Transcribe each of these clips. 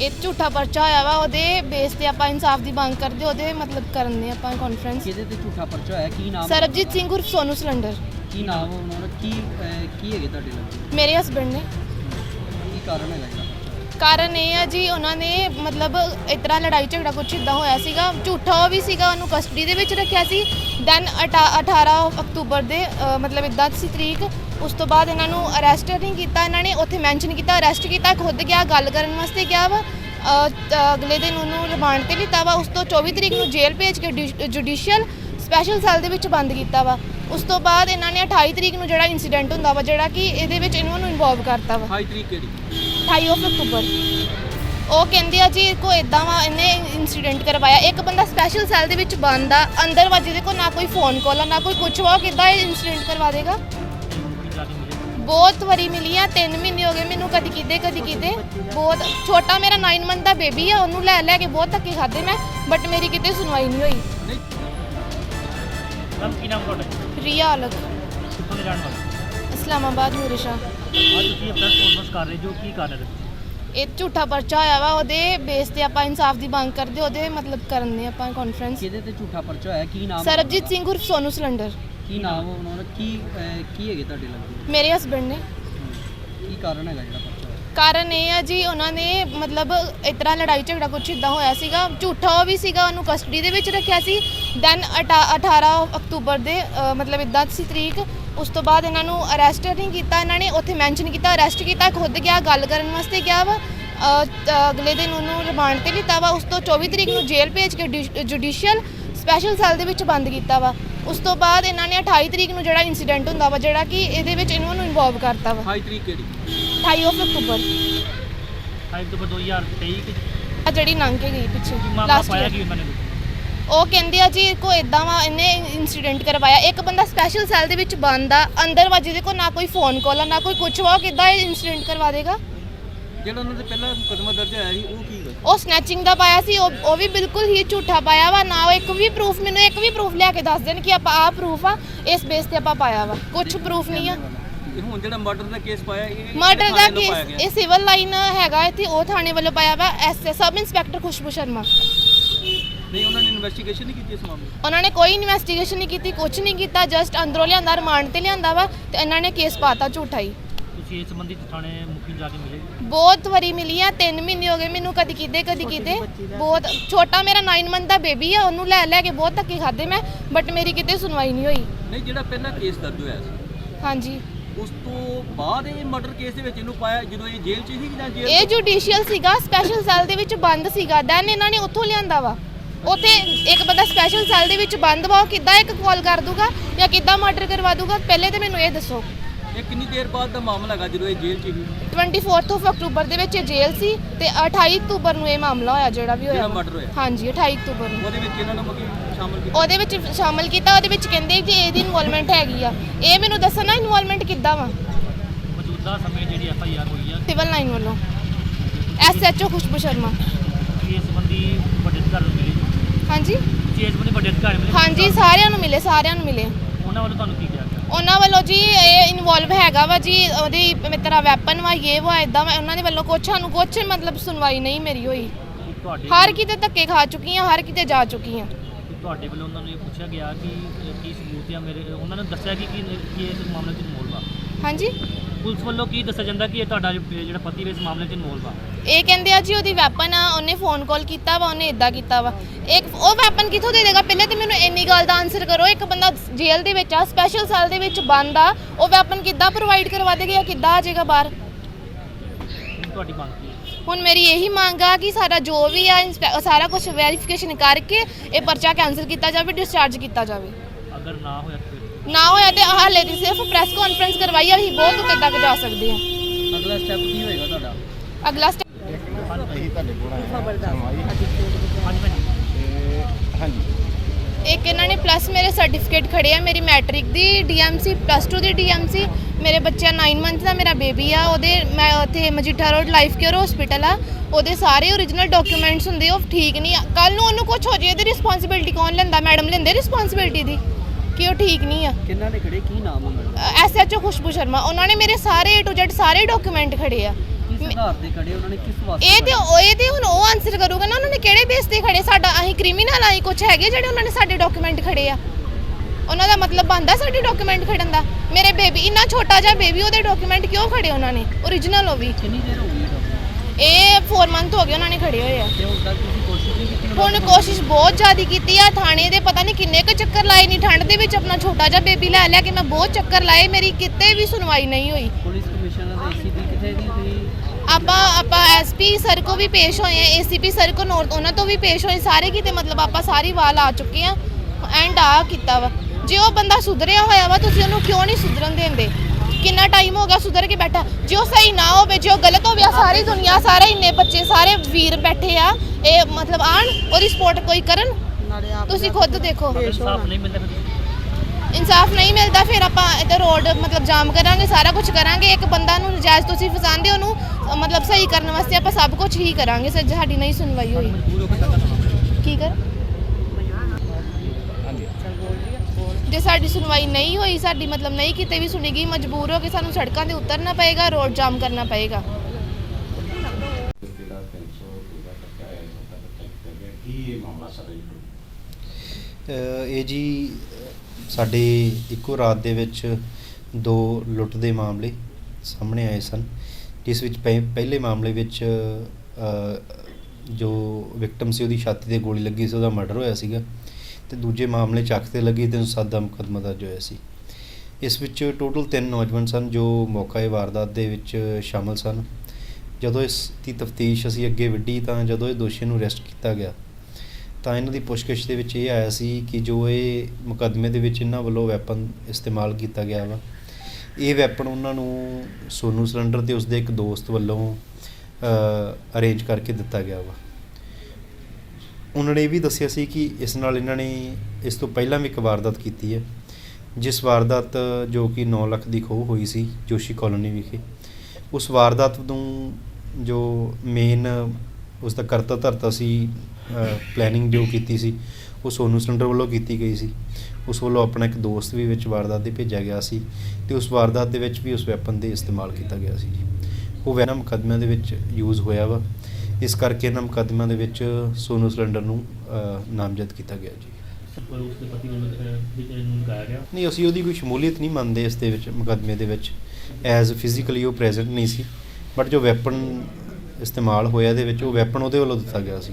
ਇਹ ਝੂਠਾ ਪਰਚਾ ਹੋਇਆ ਵਾ ਉਹਦੇ ਬੇਸ ਤੇ ਆਪਾਂ ਇਨਸਾਫ ਦੀ ਮੰਗ ਕਰਦੇ ਉਹਦੇ ਮਤਲਬ ਕਰਨ ਦੇ ਆਪਾਂ ਕਾਨਫਰੰਸ ਕਿਹਦੇ ਤੇ ਝੂਠਾ ਪਰਚਾ ਹੋਇਆ? ਕੀ ਨਾਮ? ਸਰਬਜੀਤ ਸਿੰਘ ਉਰਫ ਸੋਨੂ ਸਿਲੰਡਰ। ਕੀ ਨਾਮ ਉਹਨਾਂ ਦਾ? ਕੀ ਅਹ, ਕੀ ਹੈਗੇ ਤੁਹਾਡੇ ਨਾਲ? ਮੇਰੇ ਹਸਬੰਡ ਨੇ। ਕੀ ਕਾਰਨ ਹੈਗਾ? ਪਰਚਾ? ਕਾਰਨ ਇਹ ਆ ਜੀ ਉਹਨਾਂ ਨੇ ਮਤਲਬ ਇਸ ਤਰ੍ਹਾਂ ਲੜਾਈ ਝਗੜਾ ਕੁਛ ਇਦਾਂ ਹੋਇਆ ਸੀਗਾ। ਝੂਠਾ ਵੀ ਸੀਗਾ ਉਹਨੂੰ ਕਸਟਡੀ ਦੇ ਵਿੱਚ ਰੱਖਿਆ ਸੀ। ਦੈਨ 18 ਅਕਤੂਬਰ ਦੇ ਅ, ਮਤਲਬ ਇਦਾਂ ਸੀ ਤਰੀਕ ਉਸ ਤੋਂ ਬਾਅਦ ਇਹਨਾਂ ਨੂੰ ਅਰੈਸਟ ਨਹੀਂ ਕੀਤਾ ਇਹਨਾਂ ਨੇ ਉੱਥੇ ਮੈਂਸ਼ਨ ਕੀਤਾ ਅਰੈਸਟ ਕੀਤਾ ਖੁਦ ਗਿਆ ਗੱਲ ਕਰਨ ਵਾਸਤੇ ਗਿਆ ਵਾ। ਅ, ਤਾਂ ਅਗਲੇ ਦਿਨ ਉਹਨੂੰ ਰਿਮਾਂਡ ਤੇ ਲਿੱਤਾ ਵਾ। ਉਸ ਤੋਂ 24 ਤਰੀਕ ਨੂੰ ਜੇਲ੍ਹ ਭੇਜ ਕੇ ਜੁਡੀਸ਼ੀਅਲ ਸਪੈਸ਼ਲ ਸੈੱਲ ਦੇ ਵਿੱਚ ਬੰਦ ਕੀਤਾ ਵਾ। ਉਸ ਤੋਂ ਬਾਅਦ ਇਹਨਾਂ ਨੇ 28 ਤਰੀਕ ਨੂੰ ਜਿਹੜਾ ਇਨਸੀਡੈਂਟ ਹੁੰਦਾ ਵਾ ਜਿਹੜਾ ਕਿ ਇਹਦੇ ਵਿੱਚ ਇਹਨਾਂ ਨੂੰ ਇਨਵੋਲਵ ਕਰਤਾ ਵਾ। 28 ਤਰੀਕ ਕਿਹੜੀ? 28 of ਅਕਤੂਬਰ। ਉਹ ਕਹਿੰਦੇ ਆ ਜੀ ਕੋ ਇਦਾਂ ਵਾ ਇਹਨੇ ਇਨਸੀਡੈਂਟ ਕਰਵਾਇਆ। ਇੱਕ ਬੰਦਾ ਸਪੈਸ਼ਲ ਸੈੱਲ ਦੇ ਵਿੱਚ ਬੰਦ ਆ ਅੰਦਰ ਵਾ ਜਿਹਦੇ ਕੋ ਨਾ ਕੋਈ ਫੋਨ ਕਾਲ ਆ ਨਾ ਕੋਈ ਕੁਛ ਵਾ ਕਿੱਦਾਂ ਇਹ ਇਨਸੀਡੈਂਟ ਕਰਵਾ ਦੇਗਾ? ਬਹੁਤ ਵਾਰੀ ਮਿਲੀ ਆ 3 ਮਹੀਨੇ ਹੋ ਗਏ ਮੈਨੂੰ ਕਦੀ ਕਿਤੇ ਕਦੀ ਕਿਤੇ। ਬਹੁਤ ਛੋਟਾ ਮੇਰਾ 9 ਮੰਥ ਦਾ ਬੇਬੀ ਆ ਉਹਨੂੰ ਲੈ ਲੈ ਕੇ ਬਹੁਤ ਧੱਕੇ ਖਾਦੇ ਮੈਂ ਬਟ ਮੇਰੀ ਕਿਤੇ ਸੁਣਵਾਈ ਨਹੀਂ ਹੋਈ। ਮੈਮ ਕੀ ਨਾਮ ਤੁਹਾਡਾ? ਰੀਆ ਅਲਗ। ਕਿੱਥੋਂ ਦੇ ਰਹਿਣ ਵਾਲੇ? ਇਸਲਾਮਾਬਾਦ ਨੂਰਸ਼ਾ ਅੱਜ ਤੁਸੀਂ ਆਪਣਾ ਕਾਨਫਰੰਸ ਕਰ ਰਹੇ ਜੋ ਕੀ ਕਰ ਰਹੇ ਹੋ? ਇਹ ਝੂਠਾ ਪਰਚਾ ਹੋਇਆ ਵਾ ਉਹਦੇ ਬੇਸ ਤੇ ਆਪਾਂ ਇਨਸਾਫ ਦੀ ਮੰਗ ਕਰਦੇ ਉਹਦੇ ਮਤਲਬ ਕਰਨ ਦੇ ਆਪਾਂ ਕਾਨਫਰੰਸ ਕਿਹਦੇ ਤੇ ਝੂਠਾ ਪਰਚਾ ਹੋਇਆ ਕੀ ਨਾਮ ਸਰਬਜੀਤ ਸਿੰਘ ਉਰਫ ਸੋਨੂ ਸਿਲੰਡਰ। ਕੀ ਨਾਮ ਉਹਨਾਂ ਦਾ ਕੀ ਅਹ, ਕੀ ਹੈਗੇ ਤੁਹਾਡੇ ਨਾਲ ਮੇਰੇ ਹਸਬੰਡ ਨੇ। ਕੀ ਕਾਰਨ ਹੈਗਾ ਜਿਹੜਾ? ਕਾਰਨ ਇਹ ਆ ਜੀ ਉਹਨਾਂ ਨੇ ਮਤਲਬ ਇਸ ਤਰ੍ਹਾਂ ਲੜਾਈ ਝਗੜਾ ਕੁਛ ਇਦਾਂ ਹੋਇਆ ਸੀਗਾ। ਝੂਠਾ ਉਹ ਵੀ ਸੀਗਾ ਉਹਨੂੰ ਕਸਟਡੀ ਦੇ ਵਿੱਚ ਰੱਖਿਆ ਸੀ। ਦੈਨ 18 ਅਕਤੂਬਰ ਦੇ ਅ, ਮਤਲਬ ਇਦਾਂ ਸੀ ਤਰੀਕ ਉਸ ਤੋਂ ਬਾਅਦ ਇਹਨਾਂ ਨੂੰ ਅਰੈਸਟ ਨਹੀਂ ਕੀਤਾ ਇਹਨਾਂ ਨੇ ਉੱਥੇ ਮੈਂਸ਼ਨ ਕੀਤਾ ਅਰੈਸਟ ਕੀਤਾ ਖੁਦ ਗਿਆ ਗੱਲ ਕਰਨ ਵਾਸਤੇ ਗਿਆ ਵਾ। ਅ, ਤਾਂ ਅਗਲੇ ਦਿਨ ਉਹਨੂੰ ਰਿਮਾਂਡ ਤੇ ਲਿੱਤਾ ਵਾ। ਉਸ ਤੋਂ 24 ਤਰੀਕ ਨੂੰ ਜੇਲ੍ਹ ਭੇਜ ਕੇ ਜੁਡੀਸ਼ੀਅਲ ਸਪੈਸ਼ਲ ਸੈੱਲ ਦੇ ਵਿੱਚ ਬੰਦ ਕੀਤਾ ਵਾ। ਉਸ ਤੋਂ ਬਾਅਦ ਇਹਨਾਂ ਨੇ 28 ਤਰੀਕ ਨੂੰ ਜਿਹੜਾ ਇਨਸੀਡੈਂਟ ਹੁੰਦਾ ਵਾ ਜਿਹੜਾ ਕਿ ਇਹਦੇ ਵਿੱਚ ਇਹਨਾਂ ਨੂੰ ਇਨਵੋਲਵ ਕਰਤਾ ਵਾ। 28 ਤਰੀਕ ਕਿਹੜੀ? 28 of ਅਕਤੂਬਰ। 5 ਤੋਂ 2023 ਕਿ ਆ ਜਿਹੜੀ ਲੰਘ ਕੇ ਗਈ ਪਿੱਛੇ ਲਾਸਟ ਪਾਇਆ ਕਿ ਉਹਨਾਂ ਨੇ ਉਹ ਕਹਿੰਦੇ ਆ ਜੀ ਕੋ ਇਦਾਂ ਵਾ ਇਹਨੇ ਇਨਸੀਡੈਂਟ ਕਰਵਾਇਆ। ਇੱਕ ਬੰਦਾ ਸਪੈਸ਼ਲ ਸੈੱਲ ਦੇ ਵਿੱਚ ਬੰਦ ਆ ਅੰਦਰ ਵਾ ਜਿਹਦੇ ਕੋ ਨਾ ਕੋਈ ਫੋਨ ਕਾਲ ਆ ਨਾ ਕੋਈ ਕੁਛ ਵਾ ਕਿੱਦਾਂ ਇਹ ਇਨਸੀਡੈਂਟ ਕਰਵਾ ਦੇਗਾ? ਜਿਹੜਾ ਉਹਨਾਂ ਦੇ ਪਹਿਲਾਂ ਮੁਕਦਮਾ ਦਰਜ ਹੋਇਆ ਸੀ ਉਹ ਕੀ ਹੈ ਉਹ ਸਨੈਚਿੰਗ ਦਾ ਪਾਇਆ ਸੀ ਉਹ ਉਹ ਵੀ ਬਿਲਕੁਲ ਹੀ ਝੂਠਾ ਪਾਇਆ ਵਾ। ਨਾ ਉਹ ਇੱਕ ਵੀ ਪ੍ਰੂਫ ਮੈਨੂੰ ਇੱਕ ਵੀ ਪ੍ਰੂਫ ਲਿਆ ਕੇ ਦੱਸ ਦੇਣ ਕਿ ਆਪਾਂ ਆਹ ਪ੍ਰੂਫ ਆ ਇਸ ਬੇਸ ਤੇ ਆਪਾਂ ਪਾਇਆ ਵਾ। ਕੁਝ ਪ੍ਰੂਫ ਨਹੀਂ ਆ। ਹੁਣ ਜਿਹੜਾ ਮਰਡਰ ਦਾ ਕੇਸ ਪਾਇਆ ਇਹ ਮਰਡਰ ਦਾ ਥਾਣੇ ਵੱਲੋਂ ਪਾਇਆ ਕੇਸ ਗਿਆ? ਇਹ ਸਿਵਲ ਲਾਈਨ ਹੈਗਾ ਇੱਥੇ ਉਹ ਥਾਣੇ ਵੱਲੋਂ ਪਾਇਆ ਵਾ। ਐਸ ਸਬ ਇੰਸਪੈਕਟਰ ਖੁਸ਼ਬੂ ਸ਼ਰਮਾ। ਨਹੀਂ ਉਹਨਾਂ ਨੇ ਇਨਵੈਸਟੀਗੇਸ਼ਨ ਨਹੀਂ ਕੀਤੀ ਇਸ ਮਾਮਲੇ 'ਚ? ਉਹਨਾਂ ਨੇ ਕੋਈ ਇਨਵੈਸਟੀਗੇਸ਼ਨ ਨਹੀਂ ਕੀਤੀ ਕੁਝ ਨਹੀਂ ਕੀਤਾ ਜਸਟ ਅੰਦਰੋਂ ਲਿਆਂਦਾ ਰਿਮਾਂਡ ਤੇ ਲਿਆਂਦਾ ਵਾ ਤੇ ਇਹਨਾਂ ਨੇ ਕੇਸ ਪਾਤਾ ਝੂਠਾ ਹੀ। ਇਸ ਸੰਬੰਧੀ ਥਾਣੇ ਮੁਖੀ ਜਾ ਕੇ ਮਿਲੇ? ਬਹੁਤ ਵਾਰੀ ਮਿਲੀ ਆ 3 ਮਹੀਨੇ ਹੋ ਗਏ ਮੈਨੂੰ ਕਦੀ ਕਿਤੇ ਕਦੀ ਕਿਤੇ। ਬਹੁਤ ਛੋਟਾ ਮੇਰਾ 9 ਮੰਥ ਦਾ ਬੇਬੀ ਆ ਉਹਨੂੰ ਲੈ ਲੈ ਕੇ ਬਹੁਤ ਧੱਕੇ ਖਾਦੇ ਮੈਂ ਬਟ ਮੇਰੀ ਕਿਤੇ ਸੁਣਵਾਈ ਨਹੀਂ ਹੋਈ। ਨਹੀਂ ਜਿਹੜਾ ਪਹਿਲਾਂ ਕੇਸ ਦਰਜ ਹੋਇਆ ਸੀ। ਹਾਂਜੀ। ਉਸ ਤੋਂ ਬਾਅਦ ਇਹ ਮਰਡਰ ਕੇਸ ਦੇ ਵਿੱਚ ਇਹਨੂੰ ਪਾਇਆ ਜਦੋਂ ਇਹ ਜੇਲ੍ਹ 'ਚ ਸੀ ਜਾਂ ਜੇਲ੍ਹ ਇਹ ਜੁਡੀਸ਼ੀਅਲ ਸੀਗਾ ਸਪੈਸ਼ਲ ਸੈੱਲ ਦੇ ਵਿੱਚ ਬੰਦ ਸੀਗਾ। ਦੈਨ ਇਹਨਾਂ ਨੇ ਉੱਥੋਂ ਲਿਆਂਦਾ ਵਾ। ਉੱਥੇ ਇੱਕ ਬੰਦਾ ਸਪੈਸ਼ਲ ਸੈੱਲ ਦੇ ਵਿੱਚ ਬੰਦ ਵਾ ਉਹ ਕਿੱਦਾਂ ਇੱਕ ਕਾਲ ਕਰ ਦੂਗਾ ਜਾਂ ਕਿੱਦਾਂ ਮਰਡਰ ਕਰਵਾ ਦੂਗਾ ਪਹਿਲੇ ਤੇ ਮੈਨੂੰ ਇਹ ਦੱਸੋ। ਇਹ ਕਿੰਨੀ ਦੇਰ ਬਾਅਦ ਦਾ ਮਾਮਲਾ ਹੈਗਾ ਜਦੋਂ ਇਹ ਜੇਲ੍ਹ 'ਚ ਸੀ? 24th of ਅਕਤੂਬਰ ਦੇ ਵਿੱਚ ਇਹ ਜੇਲ੍ਹ ਸੀ ਤੇ 28 ਅਕਤੂਬਰ ਨੂੰ ਇਹ ਮਾਮਲਾ ਹੋਇਆ ਜਿਹੜਾ ਵੀ ਹੋਇਆ ਜਿਹੜਾ ਵਾ। ਮਰਡਰ ਹੋਇਆ। ਹਾਂਜੀ 28 ਅਕਤੂਬਰ ਨੂੰ। ਉਹਦੇ ਵਿੱਚ ਇਹਨਾਂ ਨੂੰ ਮਗੀ ਸ਼ਾਮਲ ਕੀਤਾ? ਉਹਦੇ ਵਿੱਚ ਸ਼ਾਮਲ ਕੀਤਾ ਉਹਦੇ ਵਿੱਚ ਕਹਿੰਦੇ ਕਿ ਇਹਦੀ ਇਨਵੋਲਵਮੈਂਟ ਹੈਗੀ ਆ। ਇਹ ਮੈਨੂੰ ਦੱਸਣਾ ਇਨਵੋਲਵਮੈਂਟ ਕਿੱਦਾਂ ਵਾ? ਮੌਜੂਦਾ ਸਮੇਂ ਜਿਹੜੀ ਐਫ ਆਈ ਆਰ ਹੋਈ ਆ। ਸਿਵਲ ਲਾਈਨ ਵੱਲੋਂ। ਐਸਐਚਓ ਖੁਸ਼ਬੂ ਸ਼ਰਮਾ। ਤੁਸੀਂ ਇਸ ਸੰਬੰਧੀ ਵੱਡੇ ਅਧਿਕਾਰੀ ਨੂੰ ਮਿਲੇ ਹਾਂਜੀ। ਤੁਸੀਂ ਇਸ ਸੰਬੰਧੀ ਵੱਡੇ ਅਧਿਕਾਰੀ ਮਿਲੇ? ਹਾਂਜੀ ਸਾਰਿਆਂ ਨੂੰ ਮਿਲੇ ਸਾਰਿਆਂ ਨੂੰ ਮਿਲੇ। ਉਹਨਾਂ ਵੱਲੋਂ ਤੁਹਾਨੂੰ ਕੀ ਕਿਹਾ ਉਹਨਾਂ ਵੱਲੋਂ ਜੀ ਇਹ ਇਨਵੋਲਵ ਹੈਗਾ ਵਾ ਜੀ ਉਹਦੀ ਮੇਰਾ ਵੈਪਨ ਵਾ ਇਹ ਵਾ ਇਦਾਂ ਵਾ ਉਹਨਾਂ ਦੇ ਵੱਲੋਂ ਕੁਛ ਸਾਨੂੰ ਕੁਛ ਮਤਲਬ ਸੁਣਵਾਈ ਨਹੀਂ ਮੇਰੀ ਹੋਈ। ਤੁਹਾਡੇ ਹਰ ਕਿਤੇ ਧੱਕੇ ਖਾ ਚੁੱਕੀ ਆ ਹਰ ਕਿਤੇ ਜਾ ਚੁੱਕੀ ਤੁਹਾਡੇ ਵੱਲੋਂ ਉਹਨਾਂ ਨੂੰ ਇਹ ਪੁੱਛਿਆ ਗਿਆ ਕਿ ਕੀ ਸਬੂਤ ਆ ਮੇਰੇ ਉਹਨਾਂ ਨੇ ਦੱਸਿਆ ਕਿ ਕੀ ਕੀ ਇਸ ਮਾਮਲੇ 'ਚ ਆ ਹਾਂਜੀ। ਪੁਲਿਸ ਵੱਲੋਂ ਕੀ ਦੱਸਿਆ ਜਾਂਦਾ ਕਿ ਇਹ ਤੁਹਾਡਾ ਜਿਹੜਾ ਪਤੀ ਇਸ ਮਾਮਲੇ 'ਚ ਇਨਵੋਲਵ ਆ? ਇਹ ਕਹਿੰਦੇ ਆ ਜੀ ਉਹਦੀ ਵੈਪਨ ਆ ਉਹਨੇ ਫੋਨ ਕਾਲ ਕੀਤਾ ਵਾ ਉਹਨੇ ਇਦਾਂ ਕੀਤਾ ਵਾ। ਇੱਕ ਉਹ ਵੈਪਨ ਕਿੱਥੋਂ ਦੇ ਦੇਗਾ? ਪਹਿਲੇ ਤੇ ਮੈਨੂੰ ਇੰਨੀ ਗੱਲ ਦਾ ਆਨਸਰ ਕਰੋ। ਇੱਕ ਬੰਦਾ ਜੇਲ੍ਹ ਦੇ ਵਿੱਚ ਆ ਸਪੈਸ਼ਲ ਸੈੱਲ ਦੇ ਵਿੱਚ ਬੰਦ ਆ। ਉਹ ਵੈਪਨ ਕਿੱਦਾਂ ਪ੍ਰੋਵਾਈਡ ਕਰਵਾ ਦੇਗਾ ਜਾਂ ਕਿੱਦਾਂ ਆ ਜਾਏਗਾ ਬਾਹਰ? ਤੁਹਾਡੀ ਮੰਗ ਕੀ ਹੈ? ਹੁਣ ਮੇਰੀ ਇਹੀ ਮੰਗ ਆ ਕਿ ਸਾਰਾ ਜੋ ਵੀ ਆ ਇੰਸਪੈ- ਸਾਰਾ ਕੁਝ ਵੈਰੀਫਿਕੇਸ਼ਨ ਕਰਕੇ ਇਹ ਪਰਚਾ ਕੈਨਸਲ ਕੀਤਾ ਜਾਵੇ ਡਿਸਚਾਰਜ ਕੀਤਾ ਜਾਵੇ। ਅਗਰ ਨਾ ਹੋਇਆ ਤਾਂ ਨਾ ਹੋਇਆ ਤੇ ਹਾਲੇ ਦੀ ਸਿਰਫ ਪ੍ਰੈਸ ਕਾਨਫਰੰਸ ਕਰਵਾਈ ਆ ਅਸੀਂ ਬਹੁਤ ਉੱਤੇ ਤੱਕ ਜਾ ਸਕਦੇ ਹਾਂ। ਅਗਲਾ ਸਟੈਪ ਕੀ ਹੋਏਗਾ ਤੁਹਾਡਾ? ਅਗਲਾ ਸਟੈਪ ਅਸੀਂ ਤੁਹਾਡੇ ਕੋਲ ਆਏ ਹਾਂ ਹਾਂਜੀ। ਇੱਕ ਇਹਨਾਂ ਨੇ ਪਲੱਸ ਮੇਰੇ ਸਰਟੀਫਿਕੇਟ ਖੜੇ ਆ ਮੇਰੀ ਮੈਟ੍ਰਿਕ ਦੀ ਡੀਐਮਸੀ ਪਲੱਸ 2 ਦੀ ਡੀਐਮਸੀ ਮੇਰੇ ਬੱਚਾ 9 ਮੰਥ ਦਾ ਮੇਰਾ ਬੇਬੀ ਆ ਉਹਦੇ ਮੈਂ ਉੱਥੇ Majitha road life care hospital ਆ ਉਹਦੇ ਸਾਰੇ ਓਰੀਜਨਲ ਡਾਕੂਮੈਂਟਸ ਹੁੰਦੇ ਉਹ ਠੀਕ ਨਹੀਂ ਆ। ਕੱਲ ਨੂੰ ਉਹਨੂੰ ਕੁਝ ਹੋ ਜੇ ਇਹਦੀ ਰਿਸਪੌਂਸਿਬਿਲਟੀ ਕੌਣ ਲੈਂਦਾ? ਮੈਡਮ ਲੈਂਦੇ ਰਿਸਪੌਂਸਿਬਿਲਟੀ ਦੀ? ਕਿ ਉਹ ਠੀਕ ਨਹੀਂ ਆ। ਕਿੰਨਾ ਨੇ ਖੜੇ? ਕੀ ਨਾਮ ਆ ਮੈਡਮ ਐਸਐਚਓ ਖੁਸ਼ਬੂ ਸ਼ਰਮਾ। ਉਹਨਾਂ ਨੇ ਮੇਰੇ ਸਾਰੇ to Z ਸਾਰੇ ਡਾਕੂਮੈਂਟ ਖੜੇ ਆ। ਆਧਾਰ ਤੇ ਖੜੇ? ਉਹਨਾਂ ਨੇ ਕਿਸ ਵਾਸਤੇ ਇਹ ਤੇ ਉਹ ਇਹ ਤੇ ਹੁਣ ਉਹ ਆਨਸਰ ਕਰੂਗਾ ਨਾ। ਉਹਨਾਂ ਨੇ ਕਿਹੜੇ ਬੇਸ ਤੇ ਖੜੇ? ਸਾਡਾ ਅਸੀਂ ਕ੍ਰਿਮੀਨਲ ਆਈ ਕੁਝ ਹੈਗੇ ਜਿਹੜੇ ਉਹਨਾਂ ਨੇ ਸਾਡੇ ਡਾਕੂਮੈਂਟ ਖੜੇ ਆ। ਉਹਨਾਂ ਦਾ ਮਤਲਬ ਬੰਦਾ ਸਾਡੇ ਡਾਕੂਮੈਂਟ ਖੜਨ ਦਾ? ਮੇਰੇ ਬੇਬੀ ਇੰਨਾ ਛੋਟਾ ਜਿਹਾ ਬੇਬੀ ਉਹਦੇ ਡਾਕੂਮੈਂਟ ਕਿਉਂ ਖੜੇ ਉਹਨਾਂ ਨੇ? Origignal ਉਹ ਵੀ। ਕਿੰਨੀ ਦੇਰ ਹੋ ਗਈ ਹੈ ਡਾਕਟਰ ਇਹ 4 ਮੰਥ ਹੋ ਗਏ ਉਹਨਾਂ ਨੇ ਖੜੇ ਹੋਏ ਆ। ਤੇ ਹੁਣ ਤੱਕ ਤੁਸੀਂ ਕੋਸ਼ਿਸ਼ ਨਹੀਂ ਕੀਤੀ ਹੁਣ ਕੋਸ਼ਿਸ਼ ਬਹੁਤ ਜ਼ਿਆਦਾ ਕੀਤੀ ਆ ਥਾਣੇ ਦੇ ਪਤਾ ਨਹੀਂ ਕਿੰਨੇ ਕੁ ਚੱਕਰ ਲਾਏ ਨਹੀਂ ਠੰਡ ਦੇ ਵਿੱਚ ਆਪਣਾ ਛੋਟਾ ਜਿਹਾ ਬੇਬੀ ਲੈ ਲਿਆ ਕਿ ਮੈਂ ਬਹੁਤ ਚੱਕਰ ਲਾਏ ਮੇਰੀ ਕਿਤੇ ਵੀ ਸੁਣਵਾਈ ਨਹੀਂ ਹੋਈ। ਪੁਲਿਸ ਕਮਿਸ਼ਨਰ ਦੇ ਏਸੀਪੀ ਕਿੱਥੇ ਦੀ ਤੁਸੀਂ ਆਪਾਂ ਆਪਾਂ ਐਸਪੀ ਸਰ ਕੋ ਵੀ ਪੇਸ਼ ਹੋਏ ਆ ਏਸੀਪੀ ਸਰ ਕੋ ਨੋਟ ਉਹਨਾਂ ਤੋਂ ਵੀ ਪੇਸ਼ ਹੋਏ ਸਾਰੇ ਕਿਤੇ ਮਤਲਬ ਆਪਾਂ ਸਾਰੀ ਵਾਲ ਆ ਚੁੱਕੇ ਆ ਐਂਡ ਆ ਕੀਤਾ ਵਾ। ਜੇ ਉਹ ਬੰਦਾ ਸੁਧਰਿਆ ਹੋਇਆ ਵਾ ਤੁਸੀਂ ਉਹਨੂੰ ਕਿਉਂ ਨਹੀਂ ਸੁਧਰਨ ਦਿੰਦੇ? ਕਿੰਨਾ ਟਾਈਮ ਹੋ ਗਿਆ ਸੁਧਰ ਕੇ ਬੈਠਾ? ਜੇ ਉਹ ਸਹੀ ਨਾ ਹੋਵੇ ਜੇ ਉਹ ਗਲਤ ਹੋਵੇ ਸਾਰੀ ਦੁਨੀਆ ਸਾਰੇ ਇੰਨੇ ਬੱਚੇ ਸਾਰੇ ਵੀਰ ਬੈਠੇ ਆ। ਇਹ ਮਤਲਬ ਆਣ ਉਹਦੀ ਸਪੋਰਟ ਕੋਈ ਕਰਨ? ਤੁਸੀਂ ਖੁਦ ਦੇਖੋ। ਇਨਸਾਫ ਨਹੀਂ ਮਿਲਦਾ ਫਿਰ। ਇਨਸਾਫ ਨਹੀਂ ਮਿਲਦਾ ਫਿਰ ਆਪਾਂ ਇੱਧਰ ਰੋਡ ਮਤਲਬ ਜਾਮ ਕਰਾਂਗੇ ਸਾਰਾ ਕੁਝ ਕਰਾਂਗੇ। ਇੱਕ ਬੰਦਾ ਨੂੰ ਨਜਾਇਜ਼ ਤੁਸੀਂ ਫਸਾਉਂਦੇ ਉਹਨੂੰ ਮਤਲਬ ਸਹੀ ਕਰਨ ਵਾਸਤੇ ਆਪਾਂ ਸਭ ਕੁਝ ਹੀ ਕਰਾਂਗੇ। ਸਰ ਸਾਡੀ ਨਹੀਂ ਸੁਣਵਾਈ ਹੋਈ। ਕੀ ਕਰ? ਜੇ ਸਾਡੀ ਸੁਣਵਾਈ ਨਹੀਂ ਹੋਈ ਸਾਡੀ ਮਤਲਬ ਨਹੀਂ ਕਿਤੇ ਵੀ ਸੁਣੀ ਗਈ ਮਜਬੂਰ ਹੋ ਕੇ ਸਾਨੂੰ ਸੜਕਾਂ ਤੇ ਉਤਰਨਾ ਪਏਗਾ ਰੋਡ ਜਾਮ ਕਰਨਾ ਪਏਗਾ। ਇਹ ਜੀ ਸਾਡੇ ਇੱਕੋ ਰਾਤ ਦੇ ਵਿੱਚ ਦੋ ਲੁੱਟ ਦੇ ਮਾਮਲੇ ਸਾਹਮਣੇ ਆਏ ਸਨ ਜਿਸ ਵਿੱਚ ਪਹਿ- ਪਹਿਲੇ ਮਾਮਲੇ ਵਿੱਚ ਅ, ਜੋ ਵਿਕਟਮ ਸੀ ਉਹਦੀ ਛਾਤੀ ਤੇ ਗੋਲੀ ਲੱਗੀ ਸੀ ਉਹਦਾ ਮਰਡਰ ਹੋਇਆ ਸੀਗਾ। ਤੇ ਦੂਜੇ ਮਾਮਲੇ ਚੱਕ ਤੇ ਲੱਗੀ ਤੇ ਸਾਦਾ ਮੁਕੱਦਮਾ ਦਰਜ ਹੋਇਆ ਸੀ। ਇਸ ਵਿੱਚ ਟੋਟਲ ਤਿੰਨ ਨੌਜਵਾਨ ਸਨ ਜੋ ਮੌਕਾਏ ਵਾਰਦਾਤ ਦੇ ਵਿੱਚ ਸ਼ਾਮਲ ਸਨ। ਜਦੋਂ ਇਸ ਦੀ ਤਫਤੀਸ਼ ਅਸੀਂ ਅੱਗੇ ਵਿੱਢੀ ਤਾਂ ਜਦੋਂ ਇਹ ਦੋਸ਼ੀ ਨੂੰ ਅਰੈਸਟ ਕੀਤਾ ਗਿਆ, ਤਾਂ ਇਹਨਾਂ ਦੀ ਪੁੱਛਗਿੱਛ ਦੇ ਵਿੱਚ ਇਹ ਆਇਆ ਸੀ ਕਿ ਜੋ ਇਹ ਮੁਕੱਦਮੇ ਦੇ ਵਿੱਚ ਇਹਨਾਂ ਵੱਲੋਂ ਵੈਪਨ ਇਸਤੇਮਾਲ ਕੀਤਾ ਗਿਆ ਵਾ, ਇਹ ਵੈਪਨ ਉਹਨਾਂ ਨੂੰ ਸੋਨੂ ਸਿਲੰਡਰ ਤੇ ਉਸਦੇ ਇੱਕ ਦੋਸਤ ਵੱਲੋਂ ਅਰੇਂਜ ਕਰਕੇ ਦਿੱਤਾ ਗਿਆ ਵਾ। ਉਹਨਾਂ ਨੇ ਇਹ ਵੀ ਦੱਸਿਆ ਸੀ ਕਿ ਇਸ ਨਾਲ ਇਹਨਾਂ ਨੇ ਇਸ ਤੋਂ ਪਹਿਲਾਂ ਵੀ ਇੱਕ ਵਾਰਦਾਤ ਕੀਤੀ ਹੈ, ਜਿਸ ਵਾਰਦਾਤ ਜੋ ਕਿ 9 ਲੱਖ ਦੀ ਖੋਹ ਹੋਈ ਸੀ ਜੋਸ਼ੀ ਕਾਲੋਨੀ ਵਿਖੇ। ਉਸ ਵਾਰਦਾਤ ਨੂੰ ਜੋ ਮੇਨ ਉਸ ਦਾ ਕਰਤਾ ਧਰਤਾ ਸੀ ਪਲੈਨਿੰਗ ਜੋ ਕੀਤੀ ਸੀ, ਉਹ ਸੋਨੂ ਸਿਲੰਡਰ ਵੱਲੋਂ ਕੀਤੀ ਗਈ ਸੀ। ਉਸ ਵੱਲੋਂ ਆਪਣਾ ਇੱਕ ਦੋਸਤ ਵੀ ਵਿੱਚ ਵਾਰਦਾਤ ਦੇ ਭੇਜਿਆ ਗਿਆ ਸੀ ਤੇ ਉਸ ਵਾਰਦਾਤ ਦੇ ਵਿੱਚ ਵੀ ਉਸ ਵੈਪਨ ਦੇ ਇਸਤੇਮਾਲ ਕੀਤਾ ਗਿਆ ਸੀ ਜੀ। ਉਹ ਵੈਨਾ ਮੁਕੱਦਮਿਆਂ ਦੇ ਵਿੱਚ ਯੂਜ਼ ਹੋਇਆ ਵਾ। ਇਸ ਕਰਕੇ ਇਹਨਾਂ ਮੁਕੱਦਮਿਆਂ ਦੇ ਵਿੱਚ ਸੋਨੂ ਸਿਲੰਡਰ ਨੂੰ ਨਾਮਜ਼ਦ ਕੀਤਾ ਗਿਆ ਜੀ। ਪਰ ਉਸ ਦੇ ਪਤੀ ਵੱਲੋਂ ਅਹ, ਵੀ ਇਹਨੂੰ ਲਗਾਇਆ ਗਿਆ? ਨਹੀਂ ਅਸੀਂ ਉਹਦੀ ਕੋਈ ਸ਼ਮੂਲੀਅਤ ਨਹੀਂ ਮੰਨਦੇ ਇਸ ਦੇ ਵਿੱਚ ਮੁਕੱਦਮੇ ਦੇ ਵਿੱਚ। ਐਜ਼ ਫਿਜ਼ੀਕਲੀ ਉਹ ਪ੍ਰੈਜ਼ੈਂਟ ਨਹੀਂ ਸੀ। ਬਟ ਜੋ ਵੈਪਨ ਇਸਤੇਮਾਲ ਹੋਇਆ ਇਹਦੇ ਵਿੱਚ ਉਹ ਵੈਪਨ ਉਹਦੇ ਵੱਲੋਂ ਦਿੱਤਾ ਗਿਆ ਸੀ।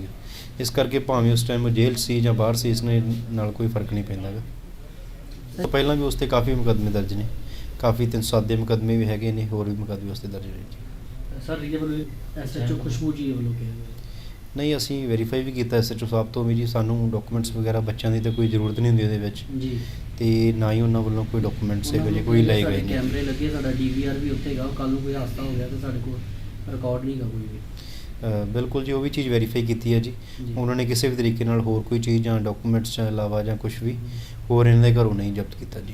ਇਸ ਕਰਕੇ ਭਾਵੇਂ ਉਸ ਟਾਈਮ ਉਹ ਜੇਲ੍ਹ ਸੀ ਜਾਂ ਬਾਹਰ ਸੀ ਇਸ ਨਾਲ ਕੋਈ ਫ਼ਰਕ ਨਹੀਂ ਪੈਂਦਾ ਗਾ ਪਹਿਲਾਂ ਵੀ ਉਸ ਤੇ ਕਾਫੀ ਮੁਕੱਦਮੇ ਦਰਜ ਨੇ। ਕਾਫੀ 307 ਦੇ ਮੁਕੱਦਮੇ ਵੀ ਹੈਗੇ ਨੇ ਹੋਰ ਵੀ ਮੁਕੱਦਮੇ ਉਸ ਤੇ ਦਰਜ ਨੇ ਜੀ। ਸਰ ਰੀਜੇ ਵੱਲੋਂ ਐਸਐਚਓ ਖੁਸ਼ਬੂ ਜੀ ਵੱਲੋਂ ਕਿਹਾ ਗਿਆ। ਨਹੀਂ ਅਸੀਂ ਵੈਰੀਫਾਈ ਵੀ ਕੀਤਾ ਐਸਐਚਓ ਸਾਹਿਬ ਤੋਂ ਵੀ ਜੀ ਸਾਨੂੰ ਡਾਕੂਮੈਂਟਸ ਵਗੈਰਾ ਬੱਚਿਆਂ ਦੀ ਤਾਂ ਕੋਈ ਜ਼ਰੂਰਤ ਨਹੀਂ ਹੁੰਦੀ ਉਹਦੇ ਵਿੱਚ। ਜੀ। ਤੇ ਨਾ ਹੀ ਉਹਨਾਂ ਵੱਲੋਂ ਕੋਈ ਡਾਕੂਮੈਂਟਸ ਜਿਹੇ ਕੋਈ ਲਏ ਗਏ ਸਾਡੇ ਕੈਮਰੇ ਲੱਗੇ ਸਾਡਾ ਡੀਵੀਆਰ ਵੀ ਉੱਥੇ ਹੈਗਾ ਕੱਲ ਨੂੰ ਕੋਈ ਹਾਦਸਾ ਹੋ ਗਿਆ ਤੇ ਸਾਡੇ ਕੋਲ ਰਿਕਾਰਡ ਨਹੀਂ ਹੈਗਾ ਕੋਈ ਵੀ। ਅ, ਬਿਲਕੁਲ ਜੀ ਉਹ ਵੀ ਚੀਜ਼ ਵੈਰੀਫਾਈ ਕੀਤੀ ਹੈ ਜੀ। ਜੀ। ਉਹਨਾਂ ਨੇ ਕਿਸੇ ਵੀ ਤਰੀਕੇ ਨਾਲ ਹੋਰ ਕੋਈ ਚੀਜ਼ ਜਾਂ ਡਾਕੂਮੈਂਟਸ ਤੋਂ ਇਲਾਵਾ ਜਾਂ ਕੁਝ ਵੀ ਹੋਰ ਇਹਨਾਂ ਦੇ ਘਰੋਂ ਨਹੀਂ ਜ਼ਬਤ ਕੀਤਾ ਜੀ।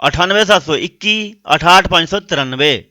98721 68593